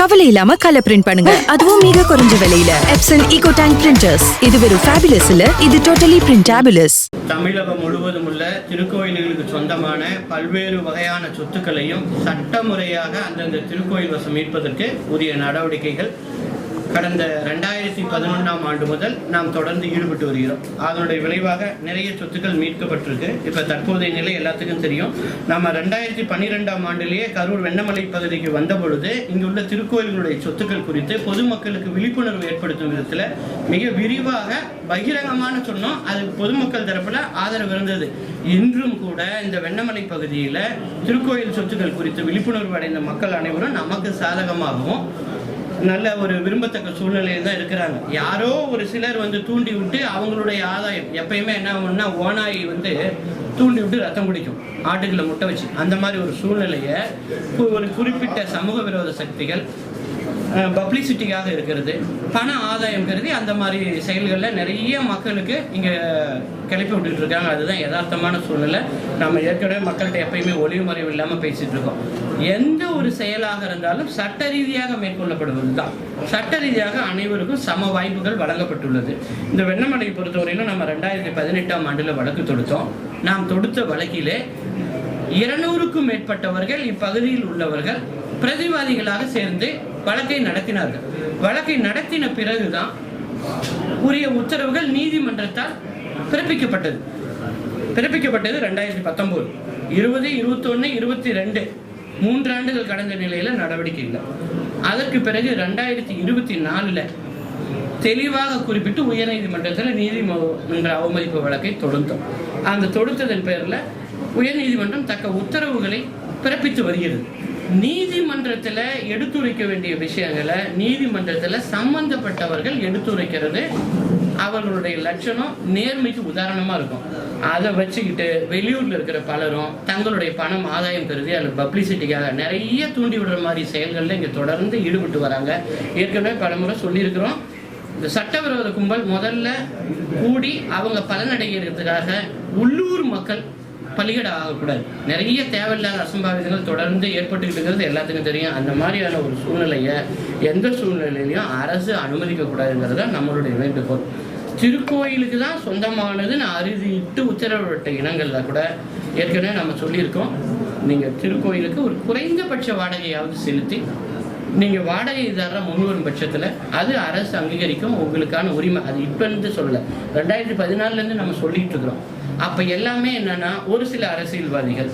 கவலை இல்லாம colour print பண்ணுங்க. அதுவும் மிக குறைஞ்ச விலையில. எப்சன் ஈகோ டேங்க் பிரிண்டர்ஸ் இது வெறும் ஃபேபுலஸ் இல்ல இது டோட்டலி பிரிண்டபிளஸ் தமிழகம் முழுவதும் உள்ள திருக்கோயில்களுக்கு சொந்தமான பல்வேறு வகையான சொத்துக்களையும் சட்டமுறையாக அந்தந்த திருக்கோயில் வசம் மீட்பதற்கு உரிய நடவடிக்கைகள் கடந்த ரெண்டாயிரத்தி பதினொன்றாம் ஆண்டு முதல் நாம் தொடர்ந்து ஈடுபட்டு வருகிறோம். அதனுடைய விளைவாக நிறைய சொத்துக்கள் மீட்கப்பட்டிருக்கு. இப்போ தற்போதைய நிலை எல்லாத்துக்கும் தெரியும். நம்ம ரெண்டாயிரத்தி பன்னிரெண்டாம் ஆண்டிலேயே கரூர் வெண்ணமலை பகுதிக்கு வந்த பொழுது இங்குள்ள திருக்கோயில்களுடைய சொத்துக்கள் குறித்து பொதுமக்களுக்கு விழிப்புணர்வு ஏற்படுத்தும் விதத்தில் மிக விரிவாக பகிரங்கமான சொன்னோம். அது பொதுமக்கள் தரப்பில் ஆதரவு இருந்தது. இன்றும் கூட இந்த வெண்ணமலை பகுதியில் திருக்கோயில் சொத்துக்கள் குறித்து விழிப்புணர்வு அடைந்த மக்கள் அனைவரும் நமக்கு சாதகமாகவும் நல்ல ஒரு விரும்பத்தக்க சூழ்நிலையில் தான் இருக்கிறாங்க. யாரோ ஒரு சிலர் வந்து தூண்டி விட்டு அவங்களுடைய ஆதாயம் எப்பயுமே என்ன ஆகும்னா ஓனாய் வந்து தூண்டி விட்டு ரத்தம் குடிக்கும். ஆட்டுக்களை முட்டை வச்சு. அந்த மாதிரி ஒரு சூழ்நிலையை ஒரு குறிப்பிட்ட சமூக விரோத சக்திகள் பப்ளிசிட்டிக்காக இருக்கிறது. பண ஆதாயம் கருதி அந்த மாதிரி செயல்களில் நிறைய மக்களுக்கு இங்கே கிளப்பி விட்டுட்டு இருக்காங்க அதுதான் யதார்த்தமான சூழ்நிலை. நம்ம ஏற்கனவே மக்கள்கிட்ட எப்பயுமே ஒளிவு மறைவு இல்லாமல் பேசிகிட்டு இருக்கோம். எந்த ஒரு செயலாக இருந்தாலும் சட்ட ரீதியாக மேற்கொள்ளப்படுவது தான் சட்ட ரீதியாக அனைவருக்கும் சம வாய்ப்புகள் வழங்கப்பட்டுள்ளது. இந்த வெண்ணமலை பொறுத்தவரையிலும் நம்ம ரெண்டாயிரத்தி பதினெட்டாம் ஆண்டில் வழக்கு தொடுத்தோம். நாம் தொடுத்த வழக்கிலே இருநூறுக்கும் மேற்பட்டவர்கள் இப்பகுதியில் உள்ளவர்கள் பிரதிவாதிகளாக சேர்ந்து வழக்கை நடத்தினார்கள். வழக்கை நடத்தின பிறகுதான் உரிய உத்தரவுகள் நீதிமன்றத்தால் பிறப்பிக்கப்பட்டது. பிறப்பிக்கப்பட்டது ரெண்டாயிரத்தி பத்தொம்போது. இருபது இருபத்தொன்னு இருபத்தி ரெண்டு மூன்றாண்டுகள் கடந்த நிலையில நடவடிக்கை இல்லை. அதற்கு பிறகு ரெண்டாயிரத்தி இருபத்தி நாலுல தெளிவாக குறிப்பிட்டு உயர்நீதிமன்றத்தில் நீதிமன்ற அவமதிப்பு வழக்கை தொடுத்தோம். அந்த தொடுத்ததன் பேரில் உயர்நீதிமன்றம் தக்க உத்தரவுகளை பிறப்பித்து வருகிறது. நீதிமன்றத்தில் எடுத்துரைக்க வேண்டிய விஷயங்களை நீதிமன்றத்தில் சம்பந்தப்பட்டவர்கள் எடுத்துரைக்கிறது. அவர்களுடைய லட்சணம் நேர்மைக்கு உதாரணமாக இருக்கும். அதை வச்சுக்கிட்டு வெளியூரில் இருக்கிற பலரும் தங்களுடைய பணம் ஆதாயம் கருதி அல்லது பப்ளிசிட்டிக்காக நிறைய தூண்டி விடுற மாதிரி செயல்களில் இங்கே தொடர்ந்து ஈடுபட்டு வராங்க. ஏற்கனவே பலமுறை சொல்லியிருக்கிறோம். இந்த சட்டவிரோத கும்பல் முதல்ல கூடி அவங்க பலனடைகிறதுக்காக உள்ளூர் மக்கள் பலிகடை ஆகக்கூடாது. நிறைய தேவையில்லாத அசம்பாவிதங்கள் தொடர்ந்து ஏற்பட்டுக்கிட்டுங்கிறது எல்லாத்துக்கும் தெரியும். அந்த மாதிரியான ஒரு சூழ்நிலையை எந்த சூழ்நிலையிலையும் அரசு அனுமதிக்கக்கூடாதுங்கிறது தான் நம்மளுடைய வேண்டுகோள் திருக்கோயிலுக்கு தான் சொந்தமானதுன்னு அறுதிட்டு உத்தரவிட்ட இனங்களில் கூட ஏற்கனவே நம்ம சொல்லியிருக்கோம். நீங்கள் திருக்கோயிலுக்கு ஒரு குறைந்தபட்ச வாடகையாவது செலுத்தி நீங்கள் வாடகை தர முன்வரும் பட்சத்தில் அது அரசு அங்கீகரிக்கும் உங்களுக்கான உரிமை. அது இப்போ இருந்து சொல்லலை. ரெண்டாயிரத்தி பதினாலுலேருந்து நம்ம சொல்லிட்டு இருக்கிறோம். அப்ப எல்லாமே என்னன்னா ஒரு சில அரசியல்வாதிகள்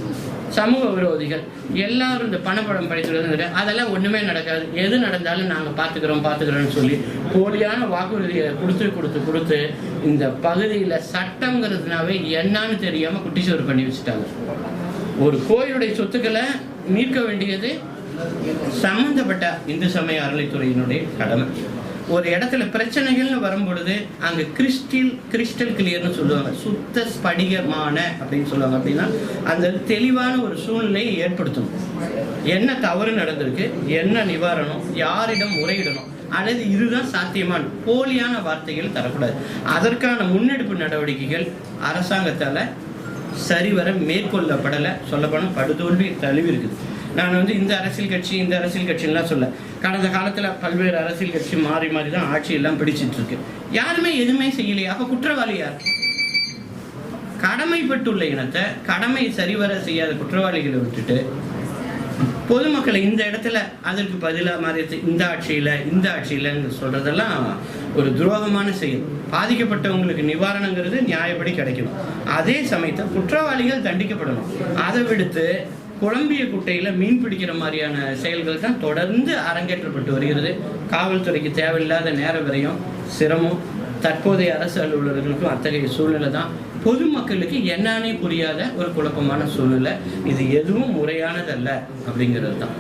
சமூக விரோதிகள் எல்லாரும் இந்த பணப்படம் படைத்துறது அதெல்லாம் ஒண்ணுமே நடக்காது. எது நடந்தாலும் நாங்க பாத்துக்கிறோம் பாத்துக்கிறோம்னு சொல்லி போலியான வாக்குறுதியை கொடுத்து கொடுத்து கொடுத்து இந்த பகுதியில சட்டங்கிறதுனாவே என்னன்னு தெரியாம குட்டிச்சோறு பண்ணி வச்சுட்டாங்க. ஒரு கோயிலுடைய சொத்துக்களை மீட்க வேண்டியது சம்பந்தப்பட்ட இந்து சமய அறநிலைத்துறையினுடைய கடமை. ஒரு இடத்துல பிரச்சனைகள்னு வரும்பொழுது அங்க கிறிஸ்டில் கிறிஸ்டல் கிளியர்னு சொல்லுவாங்க. சுத்த ஸ்படிகமான அப்படின்னு சொல்லுவாங்க. அப்படின்னா அந்த தெளிவான ஒரு சூழ்நிலையை ஏற்படுத்தணும். என்ன தவறு நடந்திருக்கு? என்ன நிவாரணம்? யாரிடம் முறையிடணும் அல்லது இதுதான் சாத்தியமான? போலியான வார்த்தைகள் தரக்கூடாது. அதற்கான முன்னெடுப்பு நடவடிக்கைகள் அரசாங்கத்தால் சரிவர மேற்கொள்ளப்படலை. சொல்லப்போனால் படுதோல்வி தழுவி இருக்குது. நான் வந்து இந்த அரசியல் கட்சி இந்த அரசியல் கட்சின்லாம் சொல்ல. கடந்த காலத்தில் பல்வேறு அரசியல் கட்சி மாறி மாறி தான் ஆட்சி எல்லாம் பிடிச்சிட்டு இருக்கு யாருமே எதுவுமே செய்யலையா. அப்போ குற்றவாளி யார்? கடமைப்பட்டுள்ள இனத்தை கடமை சரிவர செய்யாத குற்றவாளிகளை விட்டுட்டு பொதுமக்களை இந்த இடத்துல அதற்கு பதிலாக மாறி இந்த ஆட்சியில் இந்த ஆட்சியிலன்னு சொல்றதெல்லாம் ஒரு துரோகமான செயல். பாதிக்கப்பட்டவங்களுக்கு நிவாரணங்கிறது நியாயப்படி கிடைக்கணும். அதே சமயத்தில் குற்றவாளிகள் தண்டிக்கப்படணும். அதை விடுத்து குழம்பிய குட்டையில் மீன் பிடிக்கிற மாதிரியான செயல்கள் தான் தொடர்ந்து அரங்கேற்றப்பட்டு வருகிறது. காவல்துறைக்கு தேவையில்லாத நேர விரயம் சிரமம் தற்போதைய அரசு அலுவலர்களுக்கும் அத்தகைய சூழ்நிலை தான். பொதுமக்களுக்கு என்னன்னே புரியாத ஒரு குழப்பமான சூழ்நிலை. இது எதுவும் முறையானதல்ல அப்படிங்கிறது தான்.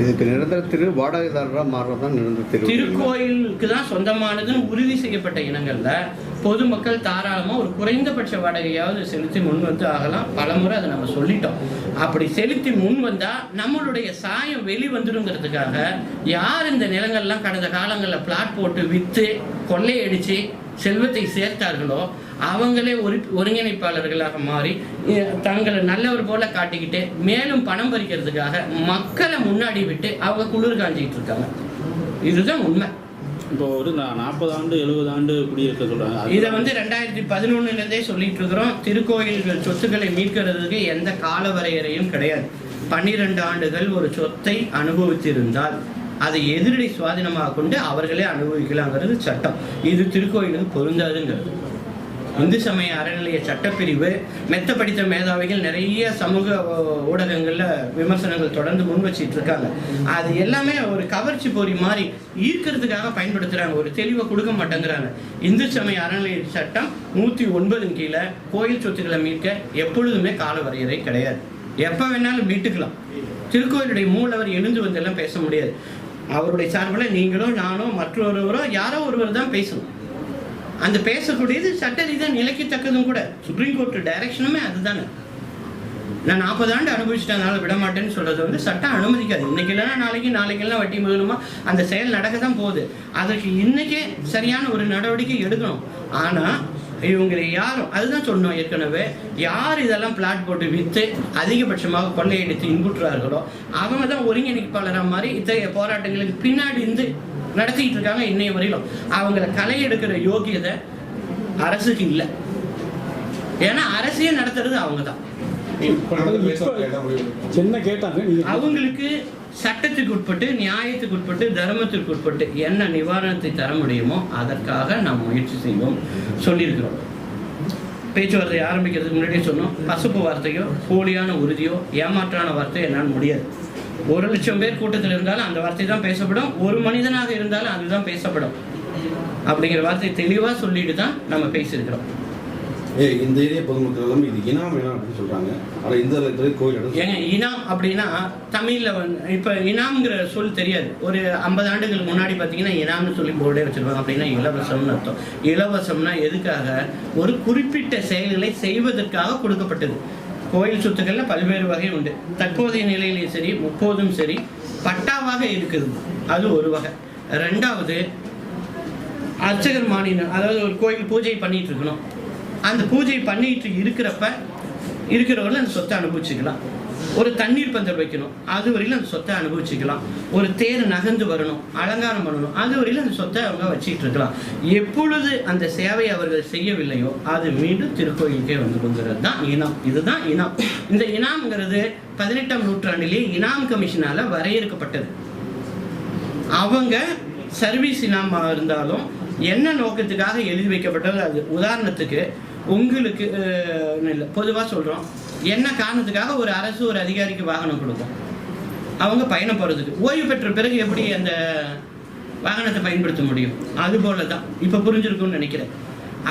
இதுக்கு நிரந்தர திரு வாடகைதாரராக மாறுறது தான் நிரந்தர திரு திருக்கோயிலுக்கு தான் சொந்தமானதுன்னு உறுதி செய்யப்பட்ட இனங்கள்ல பொதுமக்கள் தாராளமா ஒரு குறைந்தபட்ச வாடகையாவது செலுத்தி முன் வந்து ஆகலாம். பலமுறை அதை நம்ம சொல்லிட்டோம். அப்படி செலுத்தி முன் வந்தா நம்மளுடைய சாயம் வெளி வந்துடுங்கிறதுக்காக யார் இந்த நிலங்கள்லாம் கடந்த காலங்களில் பிளாட் போட்டு வித்து கொள்ளையடிச்சு செல்வத்தை சேர்த்தார்களோ அவங்களே ஒரு ஒருங்கிணைப்பாளர்களாக மாறி தங்களை நல்லவர் போல காட்டிக்கிட்டு மேலும் பணம் பறிக்கிறதுக்காக மக்களை முன்னாடி விட்டு அவங்க குளிர் காஞ்சிக்கிட்டு இருக்காங்க. இதுதான் உண்மை. இப்போ ஒரு நாற்பது ஆண்டு எழுபது ஆண்டு குடியிருக்க சொல்றாங்க. அது- இதை வந்து ரெண்டாயிரத்தி பதினொன்னுலேருந்தே சொல்லிட்டு இருக்கிறோம் திருக்கோயில்கள் சொத்துக்களை மீட்கிறதுக்கு எந்த கால வரையறையும் கிடையாது. பன்னிரண்டு ஆண்டுகள் ஒரு சொத்தை அனுபவித்திருந்தால் அதை எதிரடி சுவாதீனமாக கொண்டு அவர்களே அனுபவிக்கலாங்கிறது சட்டம். இது திருக்கோயிலுக்கு பொருந்தாதுங்கிறது. இந்து சமய அறநிலைய சட்டப்பிரிவு மெத்த படித்த மேதாவிகள் நிறைய சமூக ஊடகங்கள்ல விமர்சனங்கள் தொடர்ந்து முன் வச்சிட்டு இருக்காங்க அது எல்லாமே ஒரு கவர்ச்சி பொறி மாதிரி ஈர்க்கிறதுக்காக பயன்படுத்துறாங்க. ஒரு தெளிவை கொடுக்க மாட்டேங்கிறாங்க. இந்து சமய அறநிலைய சட்டம் நூத்தி ஒன்பதின் கீழே கோயில் சொத்துக்களை மீட்க எப்பொழுதுமே கால வரையறை கிடையாது. எப்ப வேணாலும் மீட்டுக்கலாம். திருக்கோயிலுடைய மூலவர் எழுந்து வந்தெல்லாம் பேச முடியாது. அவருடைய சார்பில் நீங்களோ நானோ மற்றொருவரோ யாரோ ஒருவர் தான் பேசணும். அந்த பேசக்கூடியது சட்ட ரீதியாக நிலைக்கத்தக்கதும் கூட. சுப்ரீம் கோர்ட் டைரக்ஷனுமே அதுதானே. நான் நாற்பது ஆண்டு அனுபவிச்சிட்டனால விட மாட்டேன்னு சொல்றது வந்து சட்டம் அனுமதிக்காது. இன்னைக்கு இல்லைன்னா நாளைக்கு நாளைக்கு எல்லாம் வட்டி முதலுமா? அந்த செயல் நடக்க தான் போகுது. அதற்கு இன்னைக்கே சரியான ஒரு நடவடிக்கை எடுக்கணும். ஆனால் இவங்க யாரும் அதுதான் சொன்னோம் ஏற்கனவே யார் இதெல்லாம் பிளாட் போட்டு விற்று அதிகபட்சமாக கொள்ளையடித்து இன்புற்றார்களோ அவங்க தான் ஒருங்கிணைப்பாளராக மாதிரி இத்தகைய போராட்டங்களுக்கு பின்னாடி இருந்து நடத்திக்கிட்டு இருக்காங்க இன்னைய வரையிலும். அவங்கள களை எடுக்கிற யோகியதை அரசுக்கு இல்லை. ஏன்னா அரசியல் நடத்துறது அவங்க தான் சின்ன கேட்டாங்க. நீங்க அவங்களுக்கு சட்டத்துக்கு உட்பட்டு நியாயத்துக்கு உட்பட்டு தர்மத்திற்கு உட்பட்டு என்ன நிவாரணத்தை தர முடியுமோ அதற்காக நாம் முயற்சி செய்வோம். சொல்லியிருக்கிறோம். பேச்சுவார்த்தை ஆரம்பிக்கிறதுக்கு முன்னாடியே சொன்னோம். பசுப்பு வார்த்தையோ போலியான உறுதியோ ஏமாற்றான வார்த்தையோ என்னால் முடியாது. ஒரு லட்சம் பேர் கூட்டத்தில் இருந்தாலும் அந்த வார்த்தை தான் பேசப்படும். ஒரு மனிதனாக இருந்தாலும் அதுதான் பேசப்படும். அப்படிங்கிற வார்த்தையை தெளிவாக சொல்லிட்டு தான் நம்ம பேசியிருக்கிறோம். ஏ இந்த ஏரியா பொதுமக்கள் எல்லாமே இது இனாம் இனம் அப்படின்னு சொல்றாங்க. ஆனா இந்த இடத்துல கோயில் ஏங்க இனாம் அப்படின்னா தமிழ்ல வந்து இப்ப இனாம்ங்கிற சொல் தெரியாது. ஒரு ஐம்பது ஆண்டுகளுக்கு முன்னாடி பாத்தீங்கன்னா இனாம்னு சொல்லி போர்டே வச்சிருப்பாங்க அப்படின்னா இலவசம்னு அர்த்தம். இலவசம்னா எதுக்காக? ஒரு குறிப்பிட்ட செயல்களை செய்வதற்காக கொடுக்கப்பட்டது. கோயில் சொத்துக்கள்ல பல்வேறு வகை உண்டு. தற்போதைய நிலையிலையும் சரி முப்போதும் சரி பட்டாவாக இருக்குது. அது ஒரு வகை. ரெண்டாவது அர்ச்சகர் மாநிலம் அதாவது ஒரு கோயில் பூஜை பண்ணிட்டு இருக்கணும். அந்த பூஜை பண்ணிட்டு இருக்கிறப்ப இருக்கிறவர்கள் அந்த சொத்தை அனுபவிச்சுக்கலாம். ஒரு தண்ணீர் பந்தல் வைக்கணும். அது வரையிலும் அந்த சொத்தை அனுபவிச்சுக்கலாம். ஒரு தேர் நகர்ந்து வரணும். அலங்காரம் பண்ணணும். அது வரையிலும் அந்த சொத்தை அவங்க வச்சுட்டு இருக்கலாம். எப்பொழுது அந்த சேவையை அவர்கள் செய்யவில்லையோ அது மீண்டும் திருக்கோயிலுக்கே வந்து கொண்டுறது தான் இனம். இதுதான் இனம். இந்த இனாம்ங்கிறது பதினெட்டாம் நூற்றாண்டிலே இனாம் கமிஷனால வரையறுக்கப்பட்டது. அவங்க சர்வீஸ் இனாமா இருந்தாலும் என்ன நோக்கத்துக்காக எழுதி வைக்கப்பட்டது? அது உதாரணத்துக்கு உங்களுக்கு இல்லை. பொதுவாக சொல்கிறோம் என்ன காரணத்துக்காக ஒரு அரசு ஒரு அதிகாரிக்கு வாகனம் கொடுக்கும்? அவங்க பயணம் போகிறதுக்கு ஓய்வு பெற்ற பிறகு எப்படி அந்த வாகனத்தை பயன்படுத்த முடியும்? அது போல தான் இப்போ புரிஞ்சிருக்கும்னு நினைக்கிறேன்.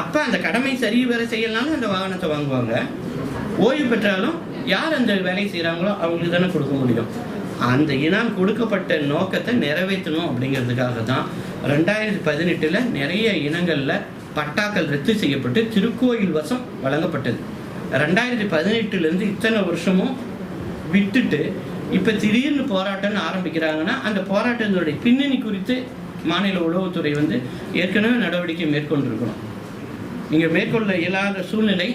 அப்போ அந்த கடமை சரி வேற செய்யலனாலும் அந்த வாகனத்தை வாங்குவாங்க. ஓய்வு பெற்றாலும் யார் அந்த வேலையை செய்கிறாங்களோ அவங்களுக்கு தானே கொடுக்க முடியும். அந்த இனம் கொடுக்கப்பட்ட நோக்கத்தை நிறைவேற்றணும் அப்படிங்கிறதுக்காக தான் ரெண்டாயிரத்தி பதினெட்டில் நிறைய இனங்களில் பட்டாக்கள் ரத்து செய்யப்பட்டு திருக்கோயில் வசம் வழங்கப்பட்டது. ரெண்டாயிரத்தி பதினெட்டுலேருந்து இத்தனை வருஷமும் விட்டுட்டு இப்போ திடீர்னு போராட்டம்னு ஆரம்பிக்கிறாங்கன்னா அந்த போராட்டத்தினுடைய பின்னணி குறித்து மாநில உளவுத்துறை வந்து ஏற்கனவே நடவடிக்கை மேற்கொண்டிருக்கணும். இங்கே மேற்கொள்ள இயலாத சூழ்நிலை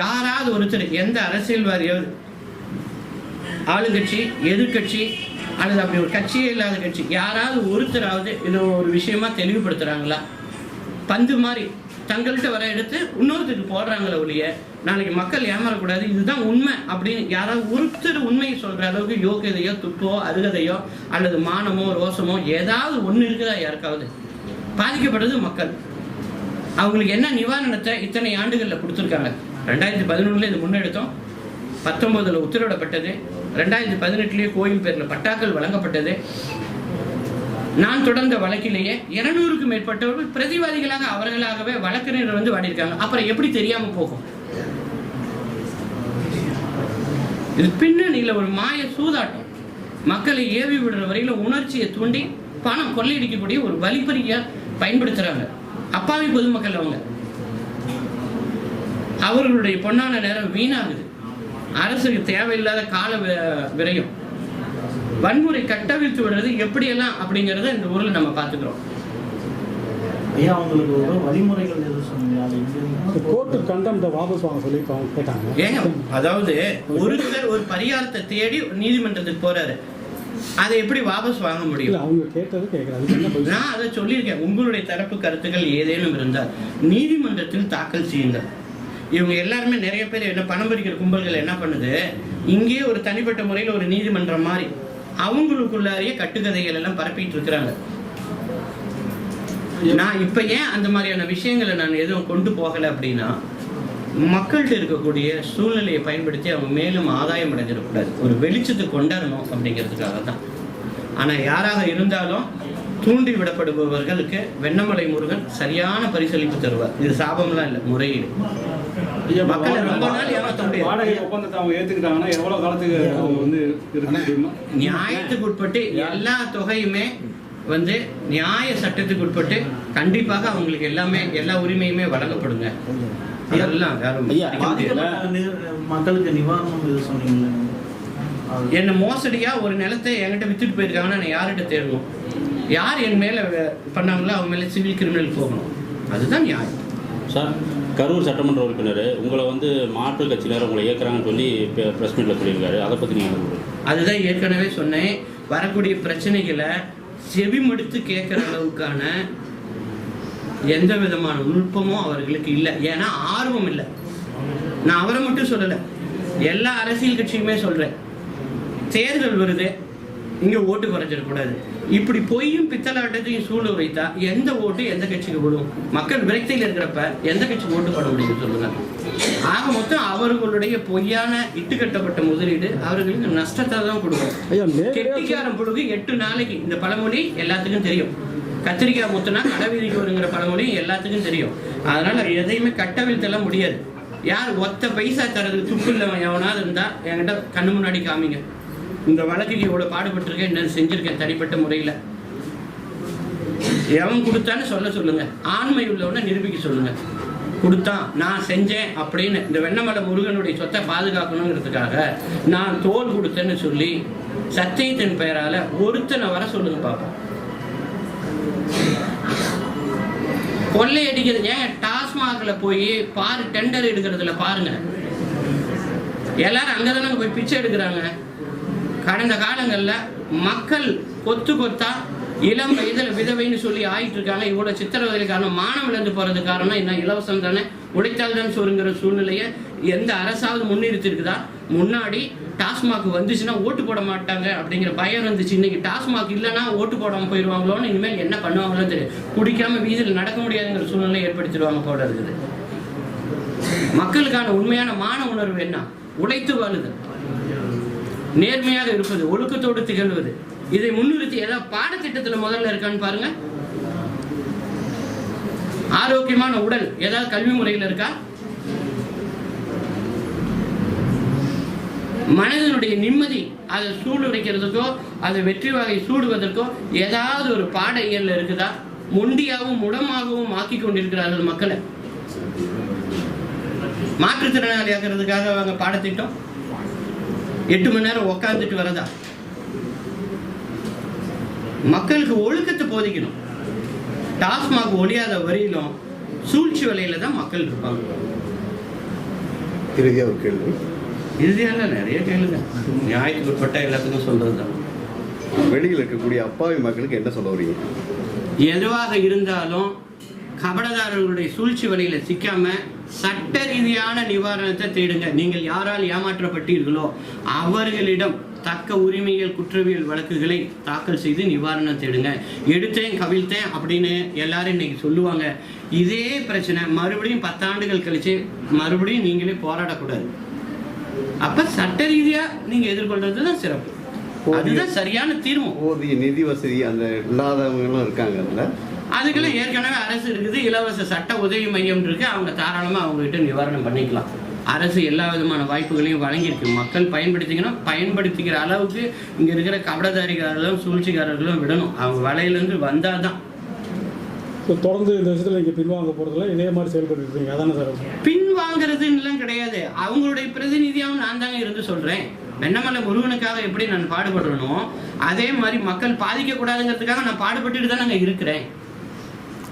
யாராவது ஒருத்தர் எந்த அரசியல்வாதியோ ஆளுங்கட்சி எதிர்க்கட்சி அல்லது அப்படி ஒரு கட்சியே இல்லாத கட்சி யாராவது ஒருத்தராவது இது ஒரு விஷயமா தெளிவுபடுத்துகிறாங்களா பந்து மாதிரி தங்கள்கிட்ட வர எடுத்து இன்னொருத்தருக்கு போடுறாங்களே ஒழிய நாளைக்கு மக்கள் ஏமாறக்கூடாது இதுதான் உண்மை அப்படின்னு யாராவது ஒருத்தர் உண்மையை சொல்கிற அளவுக்கு யோகியதையோ துப்போ அருகதையோ அல்லது மானமோ ரோசமோ ஏதாவது ஒன்று இருக்குதா யாருக்காவது? பாதிக்கப்படுறது மக்கள். அவங்களுக்கு என்ன நிவாரணத்தை இத்தனை ஆண்டுகளில் கொடுத்துருக்காங்க? ரெண்டாயிரத்தி பதினொன்றில் இது முன்னெடுத்தோம். பத்தொம்போதில் உத்தரவிடப்பட்டது. ரெண்டாயிரத்தி பதினெட்டுலேயே கோயில் பேரில் பட்டாக்கள் வழங்கப்பட்டது. நான் தொடர்ந்த வழக்கிலேயே இருநூறுக்கு மேற்பட்டவர்கள் பிரதிவாதிகளாக அவர்களாகவே வழக்கறிஞர் வந்து வாடியிருக்காங்க. அப்புறம் எப்படி தெரியாம போகும்? இது பின்னணியில் ஒரு மாய சூதாட்டம். மக்களை ஏவி விடுற வரையில உணர்ச்சியை தூண்டி பணம் கொள்ளையடிக்கக்கூடிய ஒரு வழிப்பறிய பயன்படுத்துறாங்க. அப்பாவி பொதுமக்கள் அவங்க. அவர்களுடைய பொன்னான நேரம் வீணாகுது. அரசுக்கு தேவையில்லாத கால வி- விரயம். வன்முறை கட்டவிழ்த்து விடுறது எப்படியெல்லாம் அப்படிங்கிறத இந்த ஊரில் நம்ம பார்த்துக்கிறோம். ஐயா அவங்களுக்கு ஒரு வழிமுறைகள் எதுவும் சொன்னீங்க அது எங்க கோர்ட்டு கண்டெம்ட்டை வாபஸ் வாங்க சொல்லி இப்போ அவங்க கேட்டாங்க. ஏங்க அதாவது ஒருத்தர் ஒரு பரிகாரத்தை தேடி நீதிமன்றத்துக்கு போறாரு. அதை எப்படி வாபஸ் வாங்க இல்லை முடியும் அவங்க கேட்டது கேட்குறாங்க நான் அதை சொல்லியிருக்கேன். உங்களுடைய தரப்பு கருத்துக்கள் ஏதேனும் இருந்தால் நீதிமன்றத்தில் தாக்கல் செய்யுங்கள். இவங்க எல்லாருமே நிறைய பேர் என்ன பணம் பறிக்கிற கும்பல்கள் என்ன பண்ணுது? இங்கேயே ஒரு தனிப்பட்ட முறையில் ஒரு நீதிமன்றம் மாதிரி அவங்களுக்குள்ளாரையே கட்டுக்கதைகள் எல்லாம் பரப்பிட்டு இருக்கிறாங்க. நான் இப்ப ஏன் அந்த மாதிரியான விஷயங்களை நான் எதுவும் கொண்டு போகல அப்படின்னா மக்கள்கிட்ட இருக்கக்கூடிய சூழ்நிலையை பயன்படுத்தி அவங்க மேலும் ஆதாயம் அடைஞ்சிடக்கூடாது. ஒரு வெளிச்சத்தை கொண்டாடணும் அப்படிங்கிறதுக்காக தான். ஆனா யாராக இருந்தாலும் தூண்டி விடப்படுபவர்களுக்கு வெண்ணமலை முருகன் சரியான பரிசளிப்பு தருவார். இது சாபம்லாம் இல்லை முறையீடு. மக்களை ரொம்ப நாள் ஏமாத்த முடியாது வாடகை ஒப்பந்தத்தை அவங்க ஏத்துக்கிட்டாங்கன்னா எவ்வளவு காலத்துக்கு வந்து நியாயத்துக்கு உட்பட்டு எல்லா தொகையுமே வந்து நியாய சட்டத்துக்கு உட்பட்டு கண்டிப்பாக அவங்களுக்கு எல்லாமே எல்லா உரிமையுமே வழங்கப்படுங்க. அதெல்லாம் மக்களுக்கு நிவாரணம் எது சொன்னீங்களே என்ன மோசடியா ஒரு நிலத்தை என்கிட்ட வித்துட்டு போயிருக்காங்கன்னா நான் யார்கிட்ட தேடணும்? யார் என் மேல பண்ணாங்களோ அவங்க மேல சிவில் கிரிமினல் போகணும். அதுதான் நியாயம். சார் கரூர் சட்டமன்ற உறுப்பினர் உங்களை வந்து மாற்று கட்சியினர் உங்களை ஏற்கிறாங்கன்னு சொல்லி ப்ரெஸ் மீட்டில் சொல்லியிருக்காரு. அதை பற்றி நீங்கள் அதுதான் ஏற்கனவே சொன்னேன். வரக்கூடிய பிரச்சனைகளை செவிமடுத்து கேட்குற அளவுக்கான எந்த விதமான நுட்பமும் அவர்களுக்கு இல்லை. ஏன்னா ஆர்வம் இல்லை. நான் அவரை மட்டும் சொல்லலை. எல்லா அரசியல் கட்சியுமே சொல்கிறேன் தேர்தல் வருது. இங்க ஓட்டு குறைஞ்சிடக்கூடாது இப்படி பொய்யும் பித்தலாட்டத்தையும் சூழ வைத்தா எந்த ஓட்டு எந்த கட்சிக்கு விடும் மக்கள் விரக்தியில் இருக்கிறப்ப எந்த கட்சிக்கு ஓட்டு போட முடியும் சொல்லுங்க. ஆக மொத்தம் அவர்களுடைய பொய்யான இட்டுக்கட்டப்பட்ட முதலீடு அவர்களுக்கு நஷ்டத்தை தான் கொடுக்கும். கெட்டிக்காரன் புழுகு எட்டு நாளைக்கு. இந்த பழமொழி எல்லாத்துக்கும் தெரியும். கத்திரிக்காய் முத்துனா கடவீதிக்கு வருங்கிற பழமொழி எல்லாத்துக்கும் தெரியும். அதனால எதையுமே கட்டவிழ்த்தெல்லாம் முடியாது. யார் ஒத்த பைசா தரதுக்கு துப்பு இல்லவன் எவனாவது இருந்தா என்கிட்ட கண்ணு முன்னாடி காமிங்க. இந்த வழக்குக்கு இவ்வளோ பாடுபட்டிருக்கேன் என்ன செஞ்சிருக்கேன் தனிப்பட்ட முறையில். எவன் கொடுத்தான்னு சொல்ல சொல்லுங்க. ஆண்மை உள்ளவனை நிரூபிக்க சொல்லுங்க. கொடுத்தான் நான் செஞ்சேன் அப்படின்னு இந்த வெண்ணமலை முருகனுடைய சொத்தை பாதுகாக்கணுங்கிறதுக்காக நான் தோல் கொடுத்தேன்னு சொல்லி சத்தியத்தின் பெயரால ஒருத்தனை வர சொல்லுங்க கொள்ளை அடிக்கிறது ஏன் டாஸ்மாக்ல போய் பாரு டெண்டர் எடுக்கிறதுல பாருங்க. எல்லாரும் அங்கதானே போய் பிச்சை எடுக்கிறாங்க. கடந்த காலங்களில் மக்கள் கொத்து கொத்தா இளம் வயதில் விதவைன்னு சொல்லி ஆயிட்டு இருக்காங்க இவ்வளோ சித்திரவதை காரணம் மானம் இழந்து போகிறது காரணம் என்ன? இலவசம் தானே? உடைத்தால் தான் சோறுங்கிற சூழ்நிலையை எந்த அரசாவது முன்னிறுத்திருக்குதா முன்னாடி டாஸ்மாக் வந்துச்சுன்னா ஓட்டு போட மாட்டாங்க அப்படிங்கிற பயம் இருந்துச்சு. இன்னைக்கு டாஸ்மாக் இல்லைன்னா ஓட்டு போடாமல் போயிடுவாங்களோன்னு இனிமேல் என்ன பண்ணுவாங்களோ தெரியும் குடிக்காம வீதியில் நடக்க முடியாதுங்கிற சூழ்நிலை ஏற்படுத்திடுவாங்க போல இருக்குது. மக்களுக்கான உண்மையான மான உணர்வு என்ன? உழைத்து வாழுது நேர்மையாக இருப்பது ஒழுக்கத்தோடு திகழ்வது. இதை முன்னிறுத்தி ஏதாவது பாடத்திட்டத்தில் முதல்ல இருக்கான்னு பாருங்க. ஆரோக்கியமான உடல் ஏதாவது கல்வி முறையில் இருக்கா? மனதனுடைய நிம்மதி அதை சூடுரைக்கிறதுக்கோ அதை வெற்றி வகை சூடுவதற்கோ ஏதாவது ஒரு பாட இயல்ல இருக்குதா? முண்டியாகவும் முடமாகவும் ஆக்கி கொண்டிருக்கிறார்கள் மக்களை. மாற்றுத்திறனாளி ஆகிறதுக்காக அவங்க பாடத்திட்டம்? எட்டு மணி நேரம் உக்காந்துட்டு வரதா? மக்களுக்கு ஒழுக்கத்தை போதிக்கணும். டாஸ்மாக் ஒழியாத வரையிலும் சூழ்ச்சி வலையில தான் மக்கள் இருப்பாங்க. இறுதியாக ஒரு கேள்வி. இறுதியால நிறைய கேளுங்க. நியாயத்துக்கு உட்பட்ட எல்லாத்துக்கும் சொல்றதுதான். வெளியில் இருக்கக்கூடிய அப்பாவி மக்களுக்கு என்ன சொல்ல வரீங்க எதுவாக இருந்தாலும் கபடதாரர்களுடைய சூழ்ச்சி வலையில சிக்காம சட்ட ரீதியான நிவாரணத்தை தேடுங்க. நீங்கள் யாரால் ஏமாற்றப்பட்டீர்களோ அவர்களிடம் தக்க உரிமைகள் குற்றவியல் வழக்குகளை தாக்கல் செய்து நிவாரணம் தேடுங்க. எடுத்தேன் கவிழ்த்தேன் அப்படின்னு எல்லாரும் இன்னைக்கு சொல்லுவாங்க. இதே பிரச்சனை மறுபடியும் பத்தாண்டுகள் கழிச்சு மறுபடியும் நீங்களே போராடக்கூடாது. அப்ப சட்ட ரீதியா நீங்க எதிர்கொள்றது தான் சிறப்பு. அதுதான் சரியான தீர்வு போதிய நிதி வசதி அந்த இல்லாதவங்களும் இருக்காங்க அதில். அதுக்கெல்லாம் ஏற்கனவே அரசு இருக்குது இலவச சட்ட உதவி மையம் இருக்கு. அவங்க தாராளமா அவங்க கிட்ட நிவாரணம் பண்ணிக்கலாம். அரசு எல்லா விதமான வாய்ப்புகளையும் வழங்கியிருக்கு. மக்கள் பயன்படுத்திக்கணும் பயன்படுத்திக்கிற அளவுக்கு இங்க இருக்கிற கபடதாரிகாரர்களும் சூழ்ச்சிக்காரர்களும் விடணும். அவங்க வலையிலேருந்து வந்தாதான். ஸோ தொடர்ந்து இந்த விஷயத்தில் நீங்கள் பின்வாங்க போகிறதுல இதே மாதிரி செயல்பட்டு இருக்கீங்க அதானே சார்? பின் வாங்குறதுலாம் கிடையாது. அவங்களுடைய பிரதிநிதியாகவும் நான் தாங்க இருந்து சொல்றேன். வெண்ணமலை முருகனுக்காக எப்படி நான் பாடுபடுறனோ அதே மாதிரி மக்கள் பாதிக்க கூடாதுங்கிறதுக்காக நான் பாடுபட்டுட்டு தான் நாங்க இருக்கிறேன்.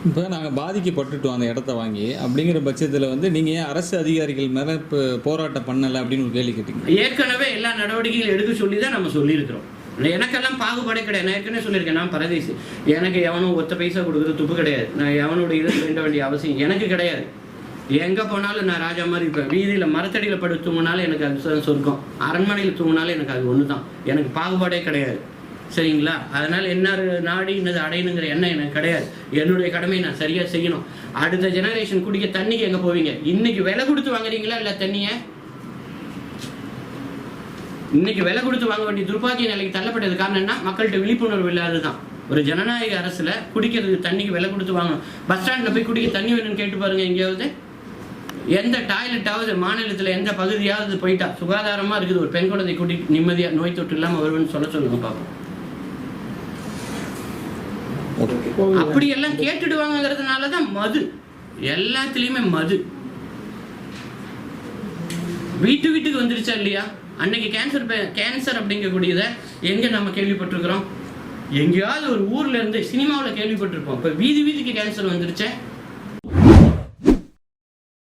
இப்போ நாங்கள் பாதிக்கப்பட்டுட்டோம் அந்த இடத்த வாங்கி. அப்படிங்கிற பட்சத்தில் வந்து நீங்கள் ஏன் அரசு அதிகாரிகள் மேலே இப்போ போராட்டம் பண்ணலை அப்படின்னு ஒரு கேள்வி கேட்டீங்க? ஏற்கனவே எல்லா நடவடிக்கைகளும் எடுக்க சொல்லி தான் நம்ம சொல்லியிருக்கிறோம். எனக்கெல்லாம் பாகுபாடே கிடையாது. நான் ஏற்கனவே சொல்லியிருக்கேன். நான் பரதேசி. எனக்கு எவனும் ஒத்த பைசா கொடுக்குறது துப்பு கிடையாது. நான் எவனுடைய இதை வேண்ட வேண்டிய அவசியம் எனக்கு கிடையாது. எங்கே போனாலும் நான் ராஜா மாதிரி இருப்பேன். வீதியில் மரத்தடியில் படுத்து தூங்கினாலும் எனக்கு அது சொர்க்கம். அரண்மனையில் தூங்கினாலும் எனக்கு அது ஒன்று தான் எனக்கு பாகுபாடே கிடையாது. சரிங்களா? அதனால் என்ன நாடி இன்னது அடையணுங்கிற எண்ணம் எனக்கு கிடையாது. என்னுடைய கடமையை நான் சரியாக செய்யணும். அடுத்த ஜெனரேஷன் குடிக்க தண்ணிக்கு எங்கே போவீங்க? இன்னைக்கு விலை கொடுத்து வாங்குறீங்களா இல்லை தண்ணியை? இன்னைக்கு விலை கொடுத்து வாங்க வேண்டிய துர்பாக்கிய நிலைக்கு தள்ளப்பட்டது காரணம் என்ன? மக்கள்கிட்ட விழிப்புணர்வு இல்லாததுதான். ஒரு ஜனநாயக அரசுல குடிக்கிறதுக்கு தண்ணிக்கு விலை கொடுத்து வாங்கணும். பஸ் ஸ்டாண்ட்ல போய் குடிக்க தண்ணி வேணும்னு கேட்டு பாருங்க எங்கேயாவது. எந்த டாய்லெட்டாவது மாநிலத்தில் எந்த பகுதியாவது போயிட்டா சுகாதாரமாக இருக்குது. ஒரு பெண் குழந்தை கூட்டி நிம்மதியாக நோய் தொற்று இல்லாமல் வருவேன்னு சொல்ல சொல்லுங்க பார்ப்போம் அப்படி எல்லாம் கேட்டுடுவாங்கிறதுனால தான் மது. எல்லாத்துலயுமே மது. வீட்டு வீட்டுக்கு வந்துருச்சா இல்லையா? அன்னைக்கு கேன்சர் கேன்சர் அப்படிங்கக்கூடியத எங்க நம்ம கேள்விப்பட்டிருக்கிறோம்? எங்கேயாவது ஒரு ஊர்ல இருந்து சினிமாவில் கேள்விப்பட்டிருப்போம். இப்போ வீதி வீதிக்கு கேன்சர் வந்துருச்சே.